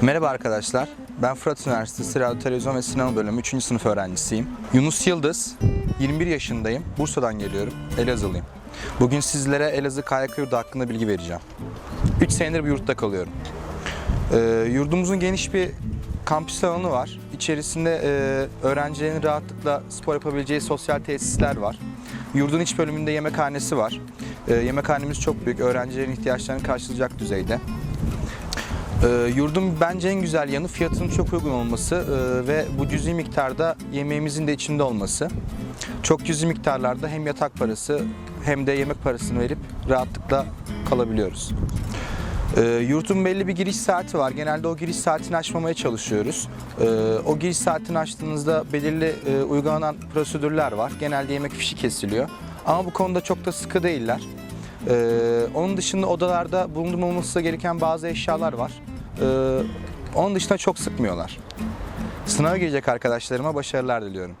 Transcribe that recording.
Merhaba arkadaşlar. Ben Fırat Üniversitesi Radyo Televizyon ve Sinema Bölümü 3. sınıf öğrencisiyim. Yunus Yıldız, 21 yaşındayım. Bursa'dan geliyorum. Elazığlıyım. Bugün sizlere Elazığ KYK yurdu hakkında bilgi vereceğim. 3 senedir bir yurtta kalıyorum. Ee, yurdumuzun geniş bir kampüs alanı var. İçerisinde e, öğrencilerin rahatlıkla spor yapabileceği sosyal tesisler var. Yurdun iç bölümünde yemekhanesi var. Ee, yemekhanemiz çok büyük, öğrencilerin ihtiyaçlarını karşılayacak düzeyde. Ee, yurdun bence en güzel yanı fiyatının çok uygun olması ee, ve bu cüzi miktarda yemeğimizin de içinde olması. Çok cüzi miktarlarda hem yatak parası hem de yemek parasını verip rahatlıkla kalabiliyoruz. Ee, yurtun belli bir giriş saati var. Genelde o giriş saatini aşmamaya çalışıyoruz. O giriş saatini açtığınızda belirli e, uygulanan prosedürler var. Genelde yemek fişi kesiliyor. Ama bu konuda çok da sıkı değiller. Ee, onun dışında odalarda bulundurulması gereken bazı eşyalar var. Ee, onun dışında çok sıkmıyorlar. Sınava girecek arkadaşlarıma başarılar diliyorum.